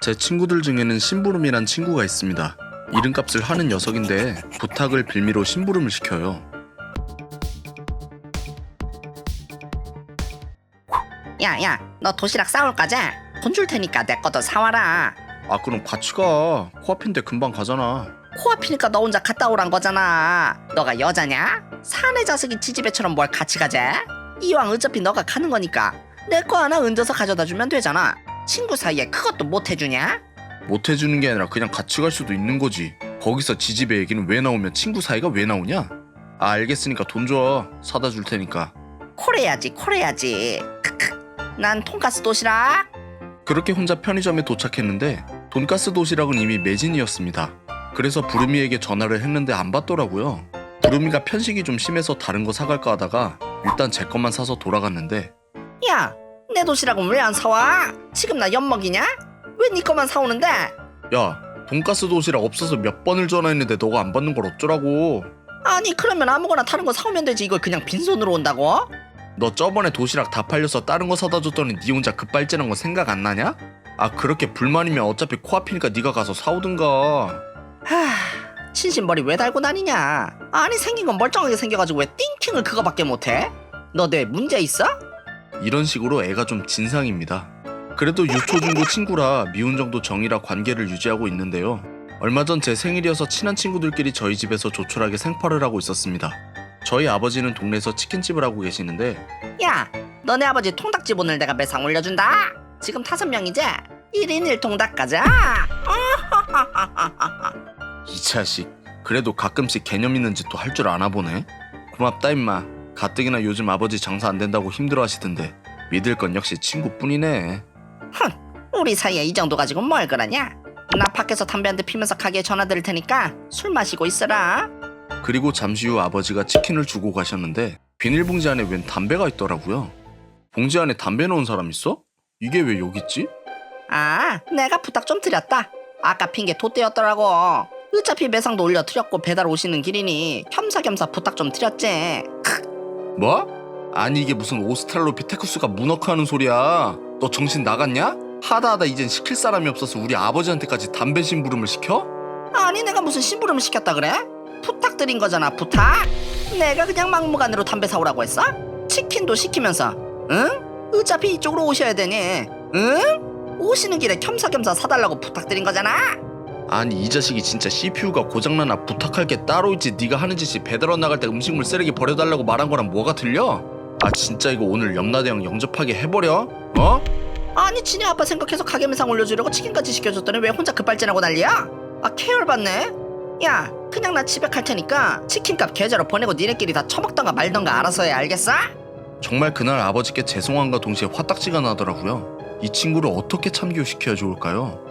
제 친구들 중에는 심부름이란 친구가 있습니다. 이름값을 하는 녀석인데 부탁을 빌미로 심부름을 시켜요. 야야 너 도시락 싸올 거자? 돈 줄 테니까 내 것도 사와라 아 그럼 같이 가. 코앞인데 금방 가잖아. 코앞이니까 너 혼자 갔다 오란 거잖아 너가 여자냐? 사내 자식이 지지배처럼 뭘 같이 가자? 이왕 어차피 너가 가는 거니까 내 거 하나 얹어서 가져다 주면 되잖아 친구 사이에 그것도 못 해주냐? 못 해주는 게 아니라 그냥 같이 갈 수도 있는 거지. 거기서 지지배 얘기는 왜 나오면 친구 사이가 왜 나오냐? 아 알겠으니까 돈 줘. 사다 줄 테니까. 콜해야지 콜해야지 크크 난 돈가스 도시락 그렇게 혼자 편의점에 도착했는데 돈가스 도시락은 이미 매진이었습니다. 그래서 부르미에게 전화를 했는데 안 받더라고요. 부르미가 편식이 좀 심해서 다른 거 사갈까 하다가 일단 제 것만 사서 돌아갔는데 야 내 도시락은 왜 안 사와? 지금 나 엿먹이냐? 왜 네 거만 사오는데? 야 돈가스 도시락 없어서 몇 번을 전화했는데 너가 안 받는 걸 어쩌라고 아니 그러면 아무거나 다른 거 사오면 되지 이걸 그냥 빈손으로 온다고? 너 저번에 도시락 다 팔려서 다른 거 사다 줬더니 네 혼자 급발진한 거 생각 안 나냐? 아 그렇게 불만이면 어차피 코앞이니까 네가 가서 사오든가 하... 친신머리 왜 달고 다니냐? 아니 생긴 건 멀쩡하게 생겨가지고 왜 띵킹을 그거밖에 못해? 너 내 문제 있어? 이런 식으로 애가 좀 진상입니다. 그래도 유초 중고 친구라 미운 정도 정이라 관계를 유지하고 있는데요. 얼마 전 제 생일이어서 친한 친구들끼리 저희 집에서 조촐하게 생파를 하고 있었습니다. 저희 아버지는 동네에서 치킨집을 하고 계시는데 야 너네 아버지 통닭집 오늘 내가 매상 올려준다 지금 다섯 명이지? 1인 1통닭 가자 이 자식 그래도 가끔씩 개념 있는 짓도 할 줄 아나 보네. 고맙다 임마. 가뜩이나 요즘 아버지 장사 안 된다고 힘들어 하시던데 믿을 건 역시 친구뿐이네. 우리 사이에 이 정도 가지고 뭘 그러냐? 나 밖에서 담배 한 대 피면서 가게에 전화 드릴 테니까 술 마시고 있어라 그리고 잠시 후 아버지가 치킨을 주고 가셨는데 비닐봉지 안에 웬 담배가 있더라고요. 봉지 안에 담배 넣은 사람 있어? 이게 왜 여기 있지? 아, 내가 부탁 좀 드렸다. 아까 핑계 돛대였더라고. 어차피 매상도 올려 드렸고 배달 오시는 길이니 겸사겸사 부탁 좀 드렸지. 뭐? 아니 이게 무슨 오스트랄로피테쿠스가 문어크하는 소리야. 너 정신 나갔냐? 하다하다 이젠 시킬 사람이 없어서 우리 아버지한테까지 담배 심부름을 시켜? 아니 내가 무슨 심부름을 시켰다 그래? 부탁드린 거잖아 부탁. 내가 그냥 막무가내로 담배 사오라고 했어? 치킨도 시키면서 응? 어차피 이쪽으로 오셔야 되니 응? 오시는 길에 겸사겸사 사달라고 부탁드린 거잖아. 아니 이 자식이 진짜 CPU가 고장나나 부탁할 게 따로 있지 네가 하는 짓이 배달원 나갈 때 음식물 쓰레기 버려달라고 말한 거랑 뭐가 틀려? 아 진짜 이거 오늘 염라대형 영접하게 해버려? 어? 아니 지네 아빠 생각해서 가게 매상 올려주려고 치킨까지 시켜줬더니 왜 혼자 급발진하고 난리야? 아 케어받네. 야 그냥 나 집에 갈 테니까 치킨값 계좌로 보내고 니네끼리 다 처먹던가 말던가 알아서 해 알겠어? 정말 그날 아버지께 죄송함과 동시에 화딱지가 나더라고요 이 친구를 어떻게 참교시켜야 좋을까요?